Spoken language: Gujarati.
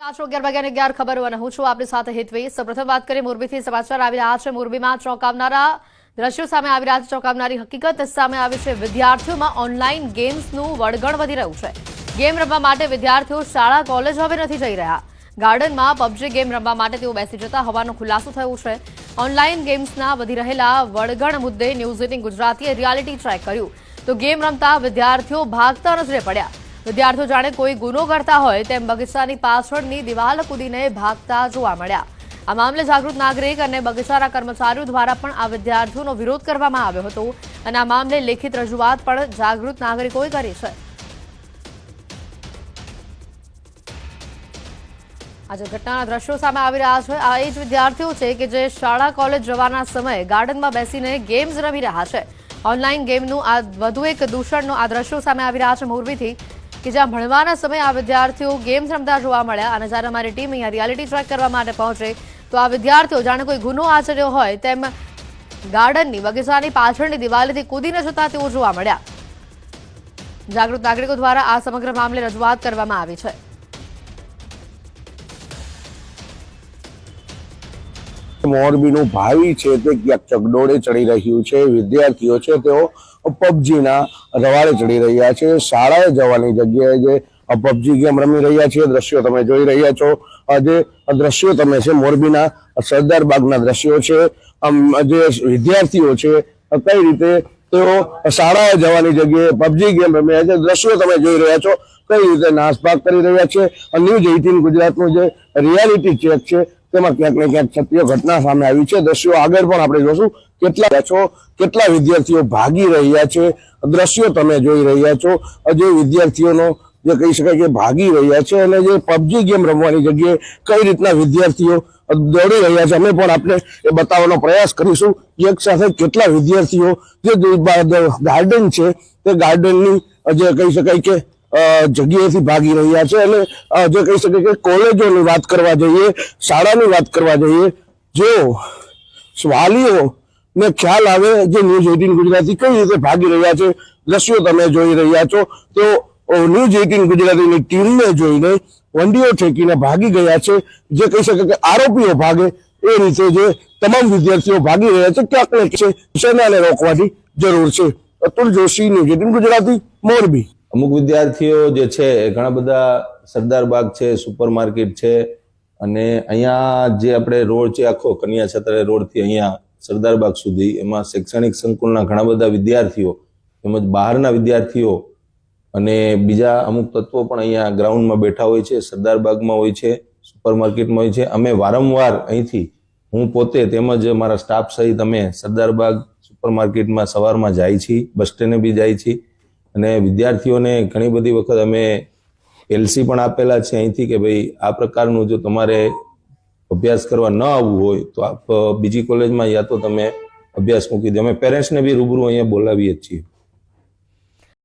આશરો અગિયાર વાગ્યાને અગિયાર ખબર અને હું છું આપની સાથે હિતવી. સૌપ્રથમ વાત કરીએ મોરબીથી સમાચાર આવી રહ્યા છે. મોરબીમાં ચોંકાવનારા દ્રશ્યો સામે આવી રહ્યા છે. ચોંકાવનારી હકીકત સામે આવી છે. વિદ્યાર્થીઓમાં ઓનલાઈન ગેમ્સનું વળગણ વધી રહ્યું છે. ગેમ રમવા માટે વિદ્યાર્થીઓ શાળા કોલેજ હવે નથી જઈ રહ્યા. ગાર્ડનમાં પબજી ગેમ રમવા માટે તેઓ બેસી જતા હોવાનો ખુલાસો થયો છે. ઓનલાઈન ગેમ્સના વધી રહેલા વળગણ મુદ્દે ન્યૂઝ એટીન ગુજરાતીએ રિયાલિટી ચેક કર્યું. તો ગેમ રમતા વિદ્યાર્થીઓ ભાગતા નજરે પડ્યા. વિદ્યાર્થીઓ જાણે કોઈ ગુનો કરતા હોય તેમ બગીચાની પાછળની દિવાલ કૂદીને ભાગતા જોવા મળ્યા. આ મામલે જાગૃત નાગરિક અને બગીચાના કર્મચારીઓ દ્વારા પણ આ વિદ્યાર્થીઓનો વિરોધ કરવામાં આવ્યો હતો અને આ મામલે લેખિત રજૂઆત પણ જાગૃત નાગરિકોએ કરી છે. આજે ઘટનાના દ્રશ્યો સામે આવી રહ્યા છે. આ એ જ વિદ્યાર્થીઓ છે કે જે શાળા કોલેજ જવાના સમયે ગાર્ડનમાં બેસીને ગેમ્સ રમી રહ્યા છે. ઓનલાઈન ગેમનું આ વધુ એક દૂષણનો આ દ્રશ્યો સામે આવી રહ્યા છે મોરબીથી. કે જ્યાં ભણવાના સમયે આ વિદ્યાર્થીઓ ગેમ્સ રમતા જોવા મળ્યા અને જ્યારે અમારી ટીમ અહીંયા રિયાલિટી ટ્રેક કરવા માટે પહોંચે, તો આ વિદ્યાર્થીઓ, જાણે કોઈ ગુનો આચર્યો હોય, તેમ ગાર્ડનની બગીચાની પાછળની દિવાલેથી કૂદીને જતા તેઓ જોવા મળ્યા. જાગૃત નાગરિકો દ્વારા આ સમગ્ર મામલે રજૂઆત કરવામાં આવી છે. મોરબીનું ભાવિ છે તે ક્યાંક ચગડોળે ચડી રહ્યું છે, વિદ્યાર્થીઓ છે તેઓ પબજીના રવાડે ચડી રહ્યા છે. શાળાએ જવાની જગ્યાએ જે પબજી ગેમ રમી રહ્યા છે દ્રશ્યો તમે જોઈ રહ્યા છો. જે દ્રશ્યો તમે છે, મોરબીના સરદાર બાગના દ્રશ્યો છે. જે વિદ્યાર્થીઓ છે, કઈ રીતે તેઓ શાળાએ જવાની જગ્યાએ પબજી ગેમ રમી રહ્યા છે, દ્રશ્યો તમે જોઈ રહ્યા છો. કઈ રીતે નાસભાગ કરી રહ્યા છે. ન્યૂઝ એઇટીન ગુજરાતનું જે રિયાલિટી ચેક છે તેમાં ક્યાંક ને ક્યાંક સત્ય ઘટના સામે આવી છે. દ્રશ્યો આગળ પણ આપણે જોશું. કેટલા છો કેટલા વિદ્યાર્થીઓ ભાગી રહ્યા છે? દ્રશ્યો તમે જોઈ રહ્યા છો. જે વિદ્યાર્થીઓનો જે કહી શકાય કે ભાગી રહ્યા છે અને જે પબજી ગેમ રમવાની જગ્યાએ કઈ રીતના વિદ્યાર્થીઓ દોડી રહ્યા છે, અમે પણ આપણે એ બતાવવાનો પ્રયાસ કરીશું એક સાથે કેટલા વિદ્યાર્થીઓ, જે ગાર્ડન છે, તે ગાર્ડનની જે કહી શકાય કે જગ્યાએથી ભાગી રહ્યા છે અને જે કહી શકે કે કોલેજોની વાત કરવા જઈએ, શાળાની વાત કરવા જઈએ, જો વાલીઓ ખ્યાલ આવે જે ન્યૂઝ એઇટીન ગુજરાતી કઈ રીતે ભાગી રહ્યા છે, દ્રશ્યો તમે જોઈ રહ્યા છો, તો ન્યૂઝ એઇટીન ગુજરાતીની ટીમને જોઈને વંડીઓ ઠેકીને ભાગી ગયા છે. જે કહી શકે કે આરોપીઓ ભાગે, એ રીતે જે તમામ વિદ્યાર્થીઓ ભાગી રહ્યા છે, ક્યાંક ને છે, સેનાને રોકવાની જરૂર છે. Atul Joshi, news eighteen Gujarati, Morbi. અમુક વિદ્યાર્થીઓ જે છે ઘણા બધા સરદાર બાગ છે સુપર માર્કેટ છે અને અહીંયા જે આપણે રોડ છે, આખો કન્યા છત્રે રોડથી અહીંયા સરદાર બાગ સુધી, એમાં શૈક્ષણિક સંકુલના ઘણા બધા વિદ્યાર્થીઓ તેમજ બહારના વિદ્યાર્થીઓ અને બીજા અમુક તત્વો પણ અહીંયા ગ્રાઉન્ડમાં બેઠા હોય છે, સરદાર બાગમાં હોય છે સુપર માર્કેટમાં હોય છે. અમે વારંવાર અહીંથી, હું પોતે તેમજ મારા સ્ટાફ સહિત અમે સરદાર બાગ સુપર માર્કેટમાં સવારમાં જાય છીએ બસ સ્ટેન્ડે બી જાય છીએ અને વિદ્યાર્થીઓને ઘણી બધી વખત અમે એલસી પણ આપેલા છે અહીંથી કે ભાઈ, આ પ્રકારનું જો તમારે અભ્યાસ કરવા ન આવવું હોય, તો આપ બીજી કોલેજમાં યા તો તમે અભ્યાસ મૂકી દો. અમે પેરેન્ટ્સને બી રૂબરૂ અહીંયા બોલાવીએ છીએ.